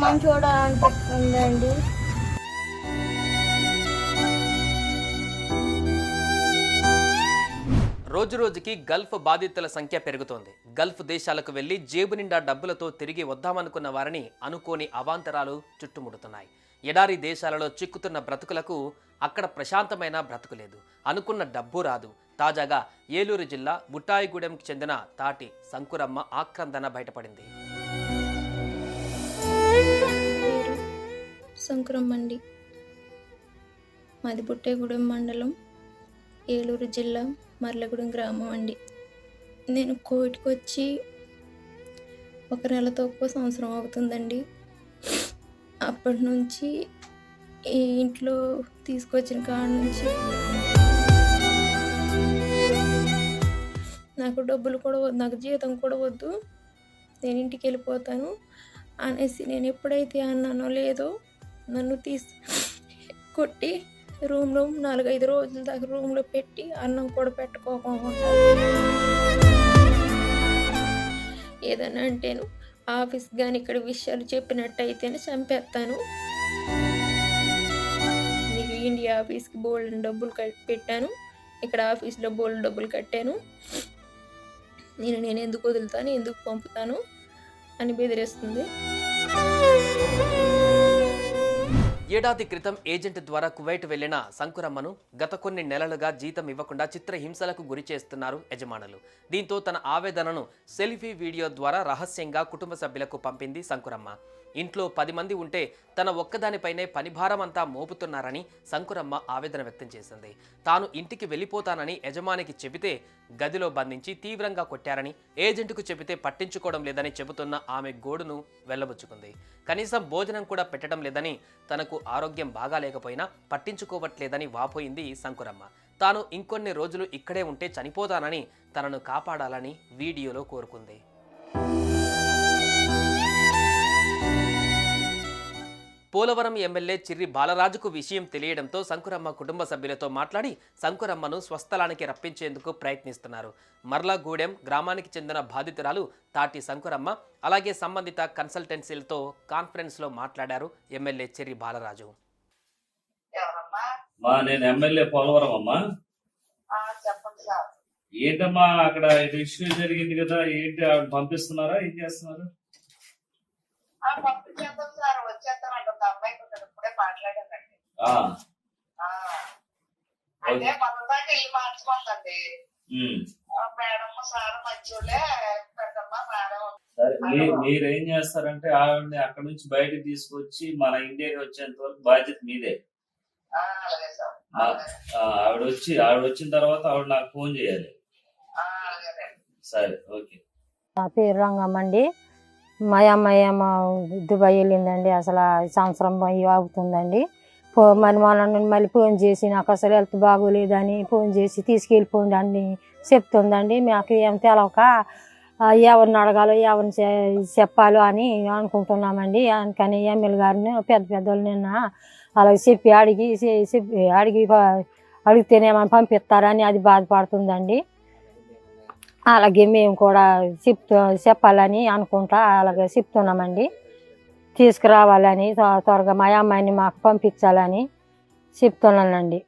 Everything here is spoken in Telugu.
అమ్మని చూడాలనిపిస్తుందండి. రోజురోజుకి గల్ఫ్ బాధితుల సంఖ్య పెరుగుతోంది. గల్ఫ్ దేశాలకు వెళ్ళి జేబు నిండా డబ్బులతో తిరిగి వద్దామనుకున్న వారిని అనుకోని అవాంతరాలు చుట్టుముడుతున్నాయి. ఎడారి దేశాలలో చిక్కుతున్న బ్రతుకులకు అక్కడ ప్రశాంతమైన బ్రతుకు లేదు. అనుకున్న డబ్బు రాదు. తాజాగా ఏలూరు జిల్లా బుట్టాయిగూడెంకి చెందిన తాటి సంకురమ్మ ఆక్రందన బయటపడింది. సంక్రమండి. మదిపుట్టేగూడెం మండలం ఏలూరు జిల్లా మర్లగూడెం గ్రామం అండి. నేను కోవిడ్కి వచ్చి ఒక నెలతో ఒక సంవత్సరం అవుతుందండి. అప్పటి నుంచి ఈ ఇంట్లో తీసుకొచ్చిన కాడ నుంచి నాకు డబ్బులు కూడా వద్దు నాకు జీతం కూడా వద్దు. నేను ఇంటికి వెళ్ళిపోతాను అనేసి నేను ఎప్పుడైతే అన్నానో లేదో నన్ను తీసి కొట్టి రూమ్లో నాలుగైదు రోజుల దాకా రూమ్లో పెట్టి అన్నం కూడా పెట్టుకోకుండా ఏదైనా అంటేను ఆఫీస్ కానీ ఇక్కడ విషయాలు చెప్పినట్టయితేనే చంపేస్తాను నీకు ఇండియా ఆఫీస్కి బోల్డ్ డబ్బులు పెట్టాను. ఇక్కడ ఆఫీస్లో బోల్డ్ డబ్బులు కట్టాను. నేను నేను ఎందుకు వదులుతాను? ఎందుకు పంపుతాను? అని బెదిరేస్తుంది. ఏడాది క్రితం ఏజెంట్ ద్వారా కువైట్ వెళ్ళిన శంకురమ్మను గత కొన్ని నెలలుగా జీతం ఇవ్వకుండా చిత్రహింసలకు గురి చేస్తున్నారు యజమానులు. దీంతో తన ఆవేదనను సెల్ఫీ వీడియో ద్వారా రహస్యంగా కుటుంబ సభ్యులకు పంపింది శంకురమ్మ. ఇంట్లో పది మంది ఉంటే తన ఒక్కదానిపైనే పనిభారం అంతా మోపుతున్నారని శంకురమ్మ ఆవేదన వ్యక్తం చేసింది. తాను ఇంటికి వెళ్ళిపోతానని యజమానికి చెబితే గదిలో బంధించి తీవ్రంగా కొట్టారని ఏజెంట్కు చెబితే పట్టించుకోవడం లేదని చెబుతున్న ఆమె గోడును వెళ్ళబుచ్చుకుంది కనీసం భోజనం కూడా పెట్టడం లేదని తనకు ఆరోగ్యం బాగాలేకపోయినా పట్టించుకోవట్లేదని వాపోయింది శంకురమ్మ. తాను ఇంకొన్ని రోజులు ఇక్కడే ఉంటే చనిపోతానని తనను కాపాడాలని వీడియోలో కోరుకుంది. పోలవరం ఎమ్మెల్యే చిర్రి బాలరాజుకు విషయం తెలియడంతో శంకురమ్మ కుటుంబ సభ్యులతో మాట్లాడి శంకురమ్మను స్వస్థలానికి రప్పించేందుకు ప్రయత్నిస్తున్నారు. మర్లగూడెం గ్రామానికి చెందిన బాధితురాలు తాటి శంకురమ్మ అలాగే సంబంధిత కన్సల్టెన్సీలతో కాన్ఫరెన్స్లో మాట్లాడారు ఎమ్మెల్యే చిర్రి బాలరాజు. నేను ఎమ్మెల్యే పోలవరం అమ్మా. ఆ, చెప్పండి సార్. ఏంటమ్మా అక్కడ ఇది ఇష్యూ జరిగింది కదా ఏంటి ఆవిడ పంపిస్తున్నారా ఏం చేస్తున్నారు? మన దాకా ఇల్లు మార్చుకోండి ఉమ్. మేడం సార్ మంచోళ్ళే పెద్దమ్మ మేడం. సరే మీ- మీరేం చేస్తారంటే ఆవిడని అక్కడ నుంచి బయటకు తీసుకొచ్చి మన ఇండియాకి వచ్చేంత వరకు బాధ్యత మీదే. ఆవిడ వచ్చి ఆవిడ వచ్చిన తర్వాత ఆవిడ నాకు ఫోన్ చేయాలి. సరే ఓకే. నా పేరు రంగమ్మ అండి. మా అమ్మాయి దుబాయ్ వెళ్ళిందండి. అసలు సంవత్సరం అవుతుందండి మరి మొన్న మళ్ళీ ఫోన్ చేసి నాకు అసలు హెల్త్ బాగోలేదని ఫోన్ చేసి తీసుకెళ్ళిపోండి అని చెప్తుందండి. మాకు ఏం తెలవక ఎవరిని అడగాలో ఎవరిని చెప్పాలో అని అనుకుంటున్నామండి. అందుకని ఎమ్మెల్యే గారిని పెద్ద పెద్దలు నిన్న అలా చెప్పి అడిగి చెప్పి అడిగి అడిగితేనేమని పంపిస్తారని అది బాధపడుతుందండి. అలాగే మేము కూడా చెప్తూ చెప్పాలని అనుకుంటా అలాగే చెప్తున్నామండి. తీసుకురావాలని త్వరగా మా అమ్మాయిని మాకు పంపించాలని చెప్తున్నానండి.